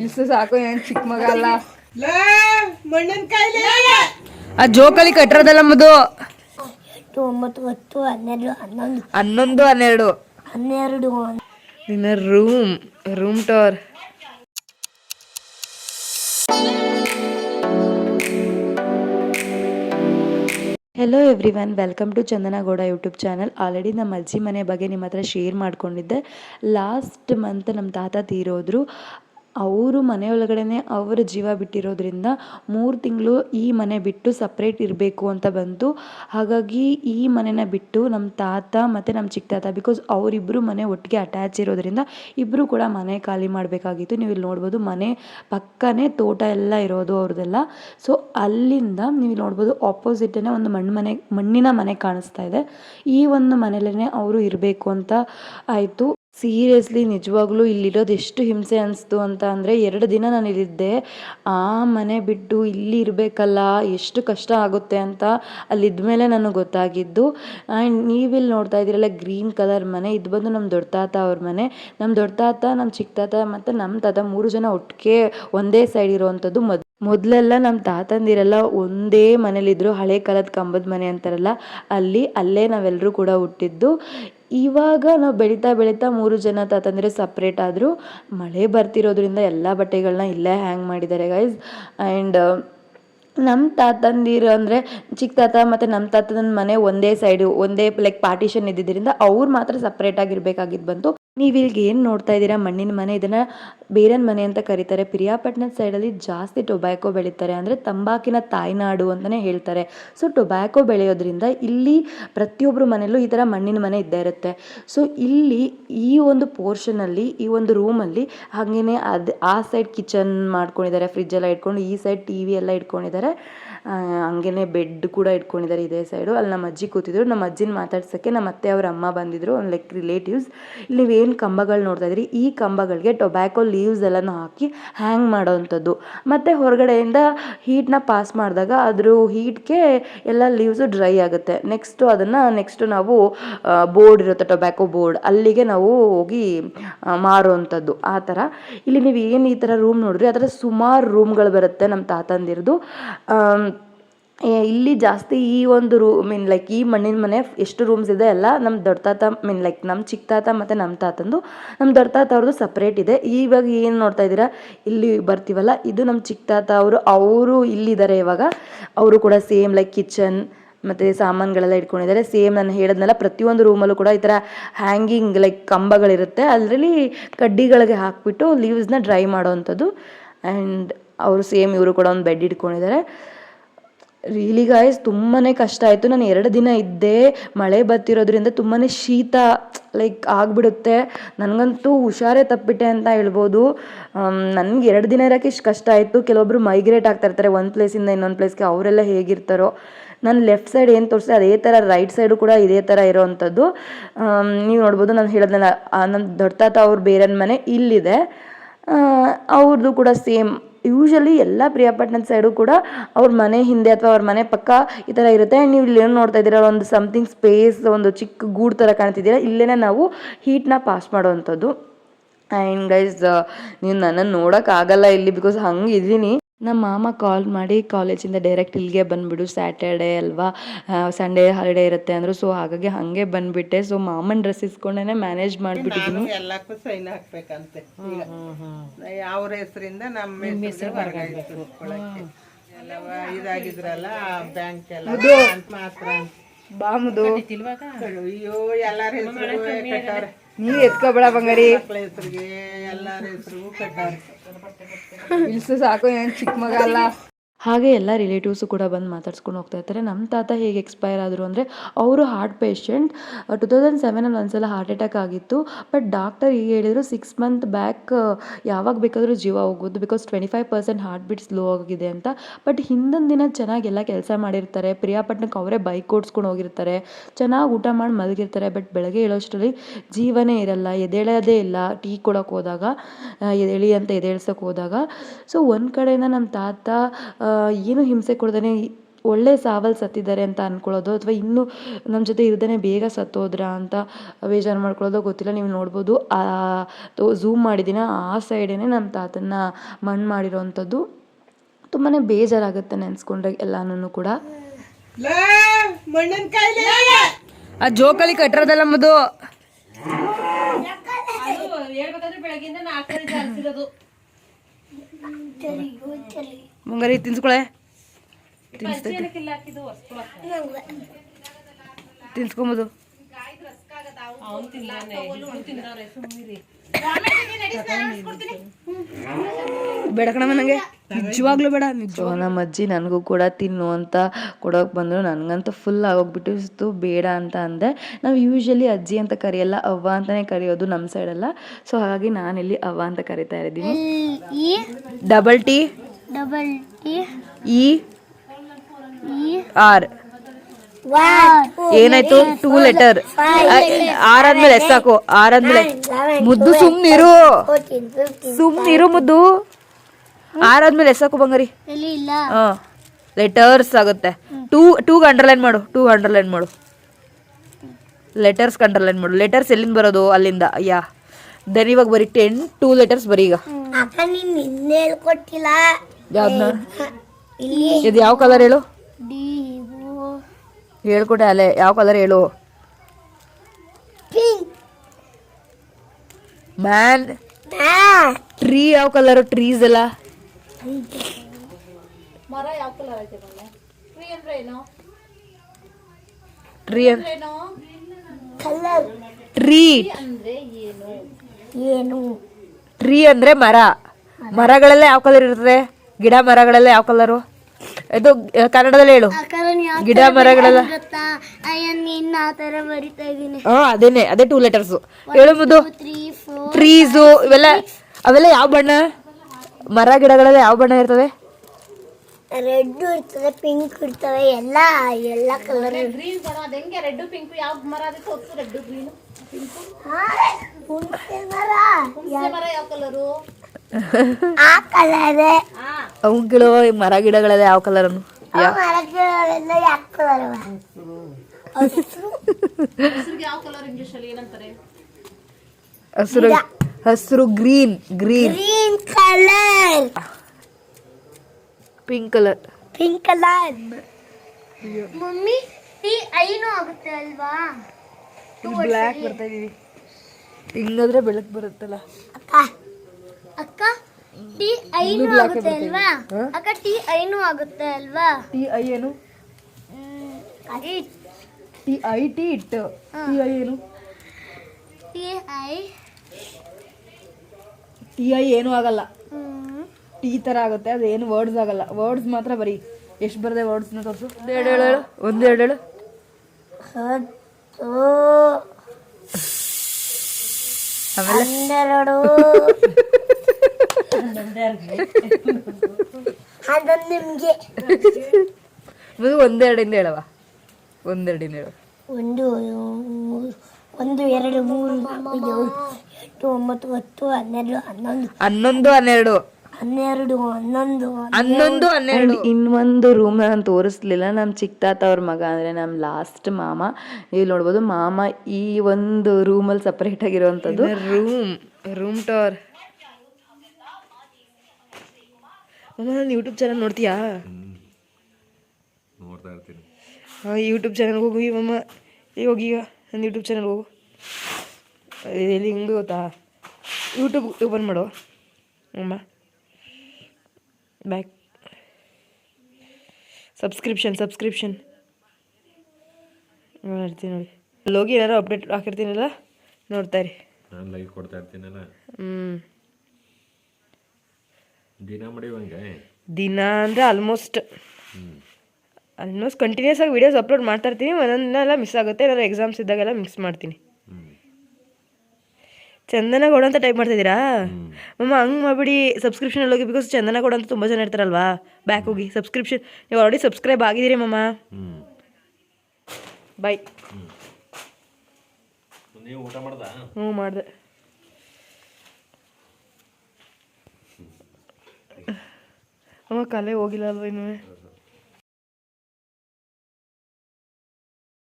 ಇಲ್ಸು ಸಾಕು ಏನ್ ಚಿಕ್ಕ ಮಗ ಅಲ್ಲ. ಮಣ್ಣಿನ ಕಾಯಿಲೆ. ಆ ಜೋಕಲಿ ಕಟ್ಟಿರೋದಲ್ಲ ಮದು ಒಂಬತ್ತು ಹತ್ತು ಹನ್ನೆರಡು ಹನ್ನೊಂದು. ಹನ್ನೊಂದು ಹನ್ನೆರಡು. ಹನ್ನೆರಡು ನಿನ್ನ room room tour. Hello every one welcome to Chandana Gowda YouTube channel already ನಮ್ಮ ಅಜ್ಜಿ ಮನೆ ಬಗ್ಗೆ ನಿಮ್ಮ ಹತ್ರ ಶೇರ್ ಮಾಡ್ಕೊಂಡಿದ್ದೆ. ಲಾಸ್ಟ್ ಮಂತ್ ನಮ್ಮ ತಾತ ತೀರೋದ್ರು. ಅವರು ಮನೆ ಒಳಗಡೆನೆ ಅವರ ಜೀವ ಬಿಟ್ಟಿರೋದ್ರಿಂದ ಮೂರು ತಿಂಗಳು ಈ ಮನೆ ಬಿಟ್ಟು ಸಪ್ರೇಟ್ ಇರಬೇಕು ಅಂತ ಬಂತು. ಹಾಗಾಗಿ ಈ ಮನೆನ ಬಿಟ್ಟು ನಮ್ಮ ತಾತ ಮತ್ತು ನಮ್ಮ ಚಿಕ್ಕ ತಾತ ಬಿಕಾಸ್ ಅವರಿಬ್ಬರು ಮನೆ ಒಟ್ಟಿಗೆ ಅಟ್ಯಾಚ್ ಇರೋದ್ರಿಂದ ಇಬ್ಬರು ಕೂಡ ಮನೆ ಖಾಲಿ ಮಾಡಬೇಕಾಗಿತ್ತು. ನೀವು ಇಲ್ಲಿ ನೋಡ್ಬೋದು ಮನೆ ಪಕ್ಕನೇ ತೋಟ ಎಲ್ಲ ಇರೋದು ಅವ್ರದ್ದೆಲ್ಲ ಸೊ ಅಲ್ಲಿಂದ ನೀವು ನೋಡ್ಬೋದು ಆಪೋಸಿಟೇ ಒಂದು ಮಣ್ಣು ಮನೆ, ಮಣ್ಣಿನ ಮನೆ ಕಾಣಿಸ್ತಾ ಇದೆ. ಈ ಒಂದು ಮನೇಲೇ ಅವರು ಇರಬೇಕು ಅಂತ ಆಯಿತು. ಸೀರಿಯಸ್ಲಿ ನಿಜವಾಗ್ಲೂ ಇಲ್ಲಿರೋದು ಎಷ್ಟು ಹಿಂಸೆ ಅನಿಸ್ತು ಅಂತ ಅಂದರೆ ಎರಡು ದಿನ ನಾನು ಇಲ್ಲಿದ್ದೆ. ಆ ಮನೆ ಬಿಟ್ಟು ಇಲ್ಲಿ ಇರಬೇಕಲ್ಲ, ಎಷ್ಟು ಕಷ್ಟ ಆಗುತ್ತೆ ಅಂತ ಅಲ್ಲಿದ್ದ ಮೇಲೆ ನನಗೆ ಗೊತ್ತಾಗಿದ್ದು. ಆ್ಯಂಡ್ ನೀವಿಲ್ಲಿ ನೋಡ್ತಾ ಇದ್ದೀರಲ್ಲ, ಗ್ರೀನ್ ಕಲರ್ ಮನೆ, ಇದು ಬಂದು ನಮ್ಮ ದೊಡ್ಡ ತಾತ ಅವ್ರ ಮನೆ. ನಮ್ಮ ದೊಡ್ಡ ತಾತ, ನಮ್ಮ ಚಿಕ್ಕ ತಾತ ಮತ್ತು ನಮ್ಮ ತಾತ ಮೂರು ಜನ ಒಟ್ಟಿಗೆ ಒಂದೇ ಸೈಡ್ ಇರೋವಂಥದ್ದು ಮದ್, ಮೊದಲೆಲ್ಲ ನಮ್ಮ ತಾತಂದಿರೆಲ್ಲ ಒಂದೇ ಮನೇಲಿದ್ರು, ಹಳೆ ಕಾಲದ ಕಂಬದ ಮನೆ ಅಂತಾರಲ್ಲ, ಅಲ್ಲಿ ಅಲ್ಲೇ ನಾವೆಲ್ಲರೂ ಕೂಡ ಹುಟ್ಟಿದ್ದು. ಇವಾಗ ನಾವು ಬೆಳೀತಾ ಬೆಳೀತಾ ಮೂರು ಜನ ತಾತಂದಿರು ಸಪ್ರೇಟ್ ಆದರೂ, ಮಳೆ ಬರ್ತಿರೋದ್ರಿಂದ ಎಲ್ಲ ಬಟ್ಟೆಗಳನ್ನ ಇಲ್ಲೇ ಹ್ಯಾಂಗ್ ಮಾಡಿದ್ದಾರೆ ಗೈಸ್ ಆ್ಯಂಡ್ ನಮ್ಮ ತಾತಂದಿರು ಅಂದರೆ ಚಿಕ್ಕ ತಾತ ಮತ್ತು ನಮ್ಮ ತಾತನ ಮನೆ ಒಂದೇ ಸೈಡು ಒಂದೇ ಲೈಕ್ ಪಾರ್ಟಿಷನ್ ಇದ್ದಿದ್ದರಿಂದ ಅವ್ರು ಮಾತ್ರ ಸಪ್ರೇಟಾಗಿ ಇರಬೇಕಾಗಿದ್ದು ಬಂತು. ನೀವು ಇಲ್ಲಿಗೆ ಏನು ನೋಡ್ತಾ ಇದ್ದೀರಾ? ಮಣ್ಣಿನ ಮನೆ, ಇದನ್ನು ಬೇರನ್ ಮನೆ ಅಂತ ಕರೀತಾರೆ. ಪಿರಿಯಾಪಟ್ಟಣದ ಸೈಡಲ್ಲಿ ಜಾಸ್ತಿ ಟೊಬ್ಯಾಕೊ ಬೆಳೀತಾರೆ. ಅಂದರೆ ತಂಬಾಕಿನ ತಾಯ್ನಾಡು ಅಂತಲೇ ಹೇಳ್ತಾರೆ. ಸೊ ಟೊಬ್ಯಾಕೊ ಬೆಳೆಯೋದ್ರಿಂದ ಇಲ್ಲಿ ಪ್ರತಿಯೊಬ್ಬರು ಮನೆಯಲ್ಲೂ ಈ ಥರ ಮಣ್ಣಿನ ಮನೆ ಇದ್ದೇ ಇರುತ್ತೆ. ಸೊ ಇಲ್ಲಿ ಈ ಒಂದು ಪೋರ್ಷನಲ್ಲಿ ಈ ಒಂದು ರೂಮಲ್ಲಿ ಹಾಗೇ ಅದು ಆ ಸೈಡ್ ಕಿಚನ್ ಮಾಡ್ಕೊಂಡಿದ್ದಾರೆ ಫ್ರಿಜ್ ಎಲ್ಲ ಇಟ್ಕೊಂಡು, ಈ ಸೈಡ್ ಟಿ ವಿ ಎಲ್ಲ ಇಟ್ಕೊಂಡಿದ್ದಾರೆ. ಹಂಗೇನೆ ಬೆಡ್ ಕೂಡ ಇಟ್ಕೊಂಡಿದ್ದಾರೆ ಇದೇ ಸೈಡು ಅಲ್ಲಿ ನಮ್ಮ ಅಜ್ಜಿ ಕೂತಿದ್ರು. ನಮ್ಮ ಅಜ್ಜಿನ ಮಾತಾಡ್ಸೋಕ್ಕೆ ನಮ್ಮ ಅತ್ತೆ ಅವ್ರ ಅಮ್ಮ ಬಂದಿದ್ರು. ಲೈಕ್ ರಿಲೇಟಿವ್ಸ್ ಇಲ್ಲಿ ಏನು ಕಂಬಗಳು ನೋಡ್ತಾ ಇದ್ರಿ ಈ ಕಂಬಗಳಿಗೆ ಟೊಬ್ಯಾಕೊ ಲೀವ್ಸ್ ಎಲ್ಲನೂ ಹಾಕಿ ಹ್ಯಾಂಗ್ ಮಾಡೋವಂಥದ್ದು ಮತ್ತು ಹೊರಗಡೆಯಿಂದ ಹೀಟ್ನ ಪಾಸ್ ಮಾಡಿದಾಗ ಅದ್ರ ಹೀಟ್ಗೆ ಎಲ್ಲ ಲೀವ್ಸು ಡ್ರೈ ಆಗುತ್ತೆ. ನೆಕ್ಸ್ಟು ಅದನ್ನು ನೆಕ್ಸ್ಟು ನಾವು ಬೋರ್ಡ್ ಇರುತ್ತೆ ಟೊಬ್ಯಾಕೊ ಬೋರ್ಡ್ ಅಲ್ಲಿಗೆ ನಾವು ಹೋಗಿ ಮಾರುವಂಥದ್ದು ಆ ಥರ. ಇಲ್ಲಿ ನೀವು ಏನು ಈ ಥರ ರೂಮ್ ನೋಡಿದ್ರಿ? ಆ ಥರ ಸುಮಾರು ರೂಮ್ಗಳು ಬರುತ್ತೆ ನಮ್ಮ ತಾತಂದಿರದು. ಇಲ್ಲಿ ಜಾಸ್ತಿ ಈ ಒಂದು ರೂ ಮೀನ್ ಲೈಕ್ ಈ ಮಣ್ಣಿನ ಮನೆ ಎಷ್ಟು ರೂಮ್ಸ್ ಇದೆ, ಎಲ್ಲ ನಮ್ಮ ದೊಡ್ಡ ತಾತ ಮೀನ್ ಲೈಕ್ ನಮ್ಮ ಚಿಕ್ಕ ತಾತ ಮತ್ತು ನಮ್ಮ ತಾತಂದು ನಮ್ಮ ದೊಡ್ಡ ತಾತ ಅವ್ರದ್ದು ಸಪ್ರೇಟ್ ಇದೆ. ಇವಾಗ ಏನು ನೋಡ್ತಾ ಇದ್ದೀರಾ? ಇಲ್ಲಿ ಬರ್ತೀವಲ್ಲ, ಇದು ನಮ್ಮ ಚಿಕ್ಕ ತಾತ ಅವರು ಅವರು ಇಲ್ಲಿದ್ದಾರೆ ಇವಾಗ. ಅವರು ಕೂಡ ಸೇಮ್ ಲೈಕ್ ಕಿಚನ್ ಮತ್ತು ಸಾಮಾನುಗಳೆಲ್ಲ ಇಟ್ಕೊಂಡಿದ್ದಾರೆ. ಸೇಮ್ ನಾನು ಹೇಳಿದ್ನಲ್ಲ, ಪ್ರತಿಯೊಂದು ರೂಮಲ್ಲೂ ಕೂಡ ಈ ಥರ ಹ್ಯಾಂಗಿಂಗ್ ಲೈಕ್ ಕಂಬಗಳಿರುತ್ತೆ. ಅದರಲ್ಲಿ ಕಡ್ಡಿಗಳಿಗೆ ಹಾಕಿಬಿಟ್ಟು ಲೀವ್ಸ್ನ ಡ್ರೈ ಮಾಡೋವಂಥದ್ದು. ಆ್ಯಂಡ್ ಅವರು ಸೇಮ್ ಇವರು ಕೂಡ ಒಂದು ಬೆಡ್ ಇಟ್ಕೊಂಡಿದ್ದಾರೆ. ರಿಯಲಿ ಗಾಯ್ಸ್ ತುಂಬಾ ಕಷ್ಟ ಆಯಿತು. ನಾನು ಎರಡು ದಿನ ಇದ್ದೆ ಮಳೆ ಬತ್ತಿರೋದ್ರಿಂದ ತುಂಬಾ ಶೀತ ಲೈಕ್ ಆಗಿಬಿಡುತ್ತೆ. ನನಗಂತೂ ಹುಷಾರೇ ತಪ್ಪಿಟ್ಟೆ ಅಂತ ಹೇಳ್ಬೋದು. ನನಗೆ ಎರಡು ದಿನ ಇರೋಕ್ಕೆ ಇಷ್ಟು ಕಷ್ಟ ಆಯಿತು. ಕೆಲವೊಬ್ಬರು ಮೈಗ್ರೇಟ್ ಆಗ್ತಾ ಇರ್ತಾರೆ ಒಂದು ಪ್ಲೇಸಿಂದ ಇನ್ನೊಂದು ಪ್ಲೇಸ್ಗೆ ಅವರೆಲ್ಲ ಹೇಗಿರ್ತಾರೋ. ನಾನು ಲೆಫ್ಟ್ ಸೈಡ್ ಏನು ತೋರಿಸಿದೆ, ಅದೇ ಥರ ರೈಟ್ ಸೈಡು ಕೂಡ ಇದೇ ಥರ ಇರೋವಂಥದ್ದು ನೀವು ನೋಡ್ಬೋದು, ನಾನು ಹೇಳಿದ್ನಲ್ಲ ನನ್ನ ದೊಡ್ಡ ತಾತ ಅವ್ರ ಬೇರನ ಮನೆ ಇಲ್ಲಿದೆ. ಅವ್ರದ್ದು ಕೂಡ ಸೇಮ್ ಯೂಶಲಿ ಎಲ್ಲ ಪ್ರಿಯಾಪಟ್ಟಣದ ಸೈಡು ಕೂಡ ಅವ್ರ ಮನೆ ಹಿಂದೆ ಅಥವಾ ಅವ್ರ ಮನೆ ಪಕ್ಕ ಈ ಥರ ಇರುತ್ತೆ. ಆ್ಯಂಡ್ ನೀವು ಇಲ್ಲಿ ಏನು ನೋಡ್ತಾ ಇದ್ದೀರಾ, ಒಂದು ಸಮಥಿಂಗ್ ಸ್ಪೇಸ್ ಒಂದು ಚಿಕ್ಕ ಗೂಡು ಥರ ಕಾಣ್ತಿದ್ದೀರಾ. ಇಲ್ಲೇ ನಾವು ಹೀಟ್ನ ಪಾಸ್ ಮಾಡುವಂಥದ್ದು. ಆ್ಯಂಡ್ ಗೈಸ್ ನೀವು ನನ್ನನ್ನು ನೋಡೋಕ್ಕಾಗಲ್ಲ ಇಲ್ಲಿ ಬಿಕಾಸ್ ಹಂಗೆ ಇದ್ದೀನಿ. ನಮ್ಮ ಮಾಮ ಕಾಲ್ ಮಾಡಿ ಕಾಲೇಜಿಂದ ಡೈರೆಕ್ಟ್ ಇಲ್ಲಿಗೆ ಬಂದ್ಬಿಡು ಸ್ಯಾಟರ್ಡೇ ಅಲ್ವಾ? ಸಂಡೇ ಹಾಲಿಡೇ ಇರುತ್ತೆ ಅಂದರು. ಸೊ ಹಾಗಾಗಿ ಹಾಗೆ ಬಂದ್ಬಿಟ್ಟೆ. ಸೊ ಮಾಮನ ಡ್ರೆಸ್ ಇಸ್ಕೊಂಡೇನೆ ಮ್ಯಾನೇಜ್ ಮಾಡಿಬಿಟ್ಟಿದ್ದೀನಿ ಎಲ್ಲಕ್ಕೂ ಸೈನ್ ಹಾಕ್ಬೇಕಂತೆ. ಈಗ ಅವ್ರ ಹೆಸರಿಂದ ನಮ್ಮ ಹೆಸರು ಇದಾಗಿದ್ರಲ್ಲ ಬ್ಯಾಂಕ್ ಎಲ್ಲ ಮಾತ್ರ. ಬಾಮದು ಅಯ್ಯೋ ಎಲ್ಲಾರ ಹೆಸರು ಕಟ್ಟಾರೆ ನೀ ಎತ್ಕೊಬೇಡ ಬಂಗಾರಿ. ಹೆಸರಿಗೆ ಎಲ್ಲಾರ ಹೆಸರು ಇಲ್ಸು ಸಾಕು ಏನ್ ಚಿಕ್ಕ ಮಗ ಅಲ್ಲ. ಹಾಗೆ ಎಲ್ಲ ರಿಲೇಟಿವ್ಸು ಕೂಡ ಬಂದು ಮಾತಾಡ್ಸ್ಕೊಂಡು ಹೋಗ್ತಾ ಇರ್ತಾರೆ. ನಮ್ಮ ತಾತ ಹೇಗೆ ಎಕ್ಸ್ಪೈರ್ ಆದರು ಅಂದರೆ, ಅವರು ಹಾರ್ಟ್ ಪೇಷಂಟ್ ಟು ತೌಸಂಡ್ ಸೆವೆನಲ್ಲಿ ಒಂದ್ಸಲ ಹಾರ್ಟ್ ಅಟ್ಯಾಕ್ ಆಗಿತ್ತು. ಬಟ್ ಡಾಕ್ಟರ್ ಈಗ ಹೇಳಿದ್ರು ಸಿಕ್ಸ್ ಮಂತ್ ಬ್ಯಾಕ್ ಯಾವಾಗ ಬೇಕಾದರೂ ಜೀವ ಹೋಗೋದು because twenty five percent heart beat slow ಆಗಿದೆ ಅಂತ. ಬಟ್ ಹಿಂದಿನ ದಿನ ಚೆನ್ನಾಗಿ ಎಲ್ಲ ಕೆಲಸ ಮಾಡಿರ್ತಾರೆ. ಪ್ರಿಯಾಪಟ್ಟಣಕ್ಕೆ ಅವರೇ ಬೈಕ್ ಓಡಿಸ್ಕೊಂಡು ಹೋಗಿರ್ತಾರೆ. ಚೆನ್ನಾಗಿ ಊಟ ಮಾಡಿ ಮಲಗಿರ್ತಾರೆ. ಬಟ್ ಬೆಳಗ್ಗೆ ಹೇಳೋಷ್ಟರಲ್ಲಿ ಜೀವನೇ ಇರಲ್ಲ. ಎದೆಳೋದೇ ಇಲ್ಲ. ಟೀ ಕೊಡೋಕೆ ಹೋದಾಗ ಎದೇಳಿ ಅಂತ ಎದೇಳ್ಸೋಕೆ ಹೋದಾಗ. ಸೊ ಒಂದು ಕಡೆಯಿಂದ ನಮ್ಮ ತಾತ ಏನು ಹಿಂಸೆ ಕೊಡ್ದೇ ಒಳ್ಳೆ ಸಾವಲ್ ಸತ್ತಿದ್ದಾರೆ ಅಂತ ಅನ್ಕೊಳ್ಳೋದು ಅಥವಾ ಇನ್ನೂ ನಮ್ಮ ಜೊತೆ ಇರ್ದೇ ಬೇಗ ಸತ್ತೋದ್ರಾ ಅಂತ ಬೇಜಾರು ಮಾಡ್ಕೊಳ್ಳೋದು ಗೊತ್ತಿಲ್ಲ ನೀವು ನೋಡ್ಬೋದು. ಝೂಮ್ ಮಾಡಿದ್ದೀನಿ ಆ ಸೈಡೇನೆ ನಮ್ಮ ತಾತನ್ನ ಮಣ್ಣು ಮಾಡಿರೋವಂಥದ್ದು ತುಂಬಾ ಬೇಜಾರಾಗುತ್ತೆ ನೆನೆಸ್ಕೊಂಡ್ರೆ ಎಲ್ಲಾನು ಕೂಡ. ಆ ಜೋಕಲಿ ಕಟ್ಟಿರೋದಲ್ಲ ಮದು ಬಂಗಾರಿ ತಿನ್ಸ್ಕೊಳೆ? ತಿನ್ಸ್ಕೊಂಬೋದು. ಬೇಡ ಕಣಮ್ಮ ನಂಗೆ. ನಿಜವಾಗ್ಲೂ ಬೇಡ ನಿಜ ನಮ್ಮ ಅಜ್ಜಿ ನನಗೂ ಕೂಡ ತಿನ್ನು ಅಂತ ಕೊಡೋಕೆ ಬಂದರು. ನನಗಂತೂ ಫುಲ್ ಆಗೋಗ್ಬಿಟ್ಟಿತ್ತು. ಬೇಡ ಅಂತ ಅಂದೆ. ನಾವು ಯೂಶ್ವಲಿ ಅಜ್ಜಿ ಅಂತ ಕರೆಯಲ್ಲ ಅವ್ವ ಅಂತಲೇ ಕರೆಯೋದು ನಮ್ಮ ಸೈಡೆಲ್ಲ ಸೊ ಹಾಗಾಗಿ ನಾನಿಲ್ಲಿ ಅವ್ವ ಅಂತ ಕರಿತಾ ಇದ್ದೀನಿ double T double T E E R ಏನಾಯ್ತು? ಟೂ ಲೆಟರ್ ಆರ್ ಆದ್ಮೇಲೆ ಎಸ್ ಹಾಕು ಆರ್ ಆದ್ಮೇಲೆ ಮುದ್ದು ಸುಮ್ನಿರು. ಸುಮ್ನಿರು ಮುದ್ದು. ಆರ್ ಆದ್ಮೇಲೆ ಎಸ್ ಹಾಕು ಬಂಗಾರಿ. ಎಲ್ಲಿ ಇಲ್ಲ ಹಾ ಲೆಟರ್ಸ್ ಆಗುತ್ತೆ. ಟೂ ಟೂಗೆ ಅಂಡರ್ಲೈನ್ ಮಾಡು ಟೂ ಅಂಡರ್ಲೈನ್ ಮಾಡು. ಲೆಟರ್ಸ್ ಅಂಡರ್ಲೈನ್ ಮಾಡು. ಲೆಟರ್ಸ್ ಎಲ್ಲಿಂದ ಬರೋದು? ಅಲ್ಲಿಂದ. ಯಾ. ದೆನ್ ಇವಾಗ ಬರೀ ಟೆನ್ ಟೂ ಲೆಟರ್ಸ್ ಬರೀ ಈಗ. ಯಾವ್ದು ನೀನ್ ನಿನ್ನೆ ಹೇಳ್ಕೊಟ್ಟಿಲ್ಲ ಇದು ಯಾವ ಕಲರ್ ಹೇಳು? ಡಿ. ಹೇಳ್ಕೊಟ್ಟೆ ಅಲ್ಲೇ ಯಾವ ಕಲರ್ ಹೇಳು? ಮ್ಯಾನ್ ಟ್ರೀ ಯಾವ ಕಲರ್ ಟ್ರೀಸ್ ಎಲ್ಲ? ಟ್ರೀ ಕಲರ್ ಟ್ರೀ ಏನು? ಟ್ರೀ ಅಂದ್ರೆ ಮರ. ಮರಗಳೆಲ್ಲ ಯಾವ ಕಲರ್ ಇರ್ತದೆ? ಗಿಡ ಮರಗಳೆಲ್ಲ ಯಾವ ಕಲರು ಇದು ಕನ್ನಡದಲ್ಲಿ ಹೇಳು. ಗಿಡ ಮರಗಳೆಲ್ಲ. ಹಾ ಅದೇನೆ ಅದೇ ಟೂ ಲೆಟರ್ಸ್ ಹೇಳು ಮುದ್ದು ಟ್ರೀಸು ಇವೆಲ್ಲ ಅವೆಲ್ಲ ಯಾವ ಬಣ್ಣ? ಮರ ಗಿಡಗಳೆಲ್ಲ ಯಾವ ಬಣ್ಣ ಇರ್ತವೆ? ರೆಡ್ ಇರ್ತದೆ ಪಿಂಕ್ ಇರ್ತವೆ ಎಲ್ಲ ಎಲ್ಲ ಕಲರ್ ಆ ಕಲರ್ ಅವ್ನು ಕೇಳೋ ಈ ಮರ ಗಿಡಗಳೆಲ್ಲ ಯಾವ ಕಲರ್ ಅನ್ನು ಮರಗಳೆಲ್ಲ ಯಾವ ಕಲರ್ ಹಸಿರು ಹಸಿರು green green green colour pink colour pink colour mummy tea ಐನು ಆಗುತ್ತೆ ಅಲ್ವಾ? ಬ್ಲ್ಯಾಕ್ ಬರ್ತಾ ಇದೀವಿ. ಹಿಂಗಾದ್ರೆ ಬೆಳಕ್ ಬರುತ್ತಲ್ಲ. ಅಕ್ಕ ಅಕ್ಕ ಟೀ ಐನು ಆಗುತ್ತೆ ಅಲ್ವಾ? ಅಕ್ಕ ಟೀ ಐನು ಆಗುತ್ತೆ ಅಲ್ವಾ? ಟಿ ಐ ಏನು? ಟಿ ಐ ಟಿ ಇಟ್ಟು ಟಿ ಐ ಏನು? T I. ಟಿ ಐ ಏನೂ ಆಗಲ್ಲ. ಟೀ ಥರ ಆಗುತ್ತೆ ಅದೇನು ಏನು ವರ್ಡ್ಸ್ ಆಗಲ್ಲ. ವರ್ಡ್ಸ್ ಮಾತ್ರ ಬರೀ ಎಷ್ಟು ಬರದೆ ವರ್ಡ್ಸ್ನ ತೋರಿಸು? ಎರಡು ಹೇಳು ಹೇಳು ಒಂದು ಎರಡು ಹೇಳು ಹನ್ನೆರಡು. ಅದೊಂದು ನಿಮ್ಗೆ. ಇದು ಒಂದೆರಡಿಂದ ಹೇಳವ ಒಂದೆರಡಿಂದ ಹೇಳು. ಒಂದು ಒಂದು ಎರಡು ಮೂರು ಎಂಟು ಒಂಬತ್ತು ಹತ್ತು ಹನ್ನೆರಡು ಹನ್ನೊಂದು. ಹನ್ನೊಂದು ಹನ್ನೆರಡು. ಹನ್ನೆರಡು ಹನ್ನೊಂದು ಹನ್ನೊಂದು ಹನ್ನೆರಡು. ಇನ್ನೊಂದು ರೂಮ್ ನಾನು ತೋರಿಸ್ಲಿಲ್ಲ. ನಮ್ಮ ಚಿಕ್ಕ ತಾತ ಅವ್ರ ಮಗ ಅಂದರೆ ನಮ್ಮ ಲಾಸ್ಟ್ ಮಾಮ. ಇಲ್ಲಿ ನೋಡ್ಬೋದು ಮಾಮ ಈ ಒಂದು ರೂಮಲ್ಲಿ ಸಪ್ರೇಟ್ ಆಗಿರುವಂಥದ್ದು ರೂಮ್ ರೂಮ್ ಟವರ್ ನಾನು ಯೂಟ್ಯೂಬ್ ಚಾನಲ್ ನೋಡ್ತೀಯಾ? ನೋಡ್ತಾ ಇರ್ತೀನಿ. ಹಾಂ ಯೂಟ್ಯೂಬ್ ಚಾನಲ್ಗೆ ಹೋಗು ಮಮ್ಮ ಈಗ ಹೋಗಿ ಈಗ ನನ್ನ ಯೂಟ್ಯೂಬ್ ಚಾನಲ್ ಹೋಗು. ಎಲ್ಲಿ ಹಿಂಗೆ ಗೊತ್ತಾ? ಯೂಟ್ಯೂಬ್ ಓಪನ್ ಮಾಡು. ಅಮ್ಮ ಬ್ಯಾಕ್ ಸಬ್ಸ್ಕ್ರಿಪ್ಷನ್ ಸಬ್ಸ್ಕ್ರಿಪ್ಷನ್ ನೋಡ್ತೀನಿ ನೋಡಿ. ಅಲ್ಲಿ ಹೋಗಿ ಏನಾರು ಅಪ್ಡೇಟ್ ಹಾಕಿರ್ತೀನಲ್ಲ ನೋಡ್ತಾ ಇರಿ ನಾನು ಲೈವ್ ಕೊಡ್ತಾ ಇರ್ತೀನಲ್ಲ. ಹ್ಞೂ ದಿನ ಮಡಿವಂಗೆ ದಿನ ಅಂದರೆ ಆಲ್ಮೋಸ್ಟ್ ಆಲ್ಮೋಸ್ಟ್ ಕಂಟಿನ್ಯೂಸ್ ಆಗಿ ವೀಡಿಯೋಸ್ ಅಪ್ಲೋಡ್ ಮಾಡ್ತಾ ಇರ್ತೀನಿ ಒಂದೊಂದೆಲ್ಲ ಮಿಸ್ ಆಗುತ್ತೆ ಏನಾದ್ರು ಎಕ್ಸಾಮ್ಸ್ ಇದ್ದಾಗೆಲ್ಲ ಮಿಸ್ ಮಾಡ್ತೀನಿ. ಚಂದನ ಗೌಡ ಅಂತ ಟೈಪ್ ಮಾಡ್ತಿದ್ದೀರಾ? ಮಮ್ಮ ಹಂಗೆ ಮಾಡಿಬಿಡಿ ಸಬ್ಸ್ಕ್ರಿಪ್ಷನ್ ಹೋಗಿ ಬಿಕಾಸ್ ಚಂದನ ಗೌಡ ಅಂತ ತುಂಬ ಜನ ಇರ್ತಾರಲ್ವಾ ಬ್ಯಾಕ್ ಹೋಗಿ ಸಬ್ಸ್ಕ್ರಿಪ್ಷನ್ ನೀವು ಆಲ್ರೆಡಿ ಸಬ್ಸ್ಕ್ರೈಬ್ ಆಗಿದ್ದೀರಿ ಮಮ್ಮ. ಬಾಯ್ ನೀವು ಊಟ ಮಾಡ್ದ? ಹ್ಞೂ ಮಾಡಿದೆ. ಅಮ್ಮ ಕಲೆ ಹೋಗಿಲ್ಲ ಅಲ್ವ ಇನ್ನೂ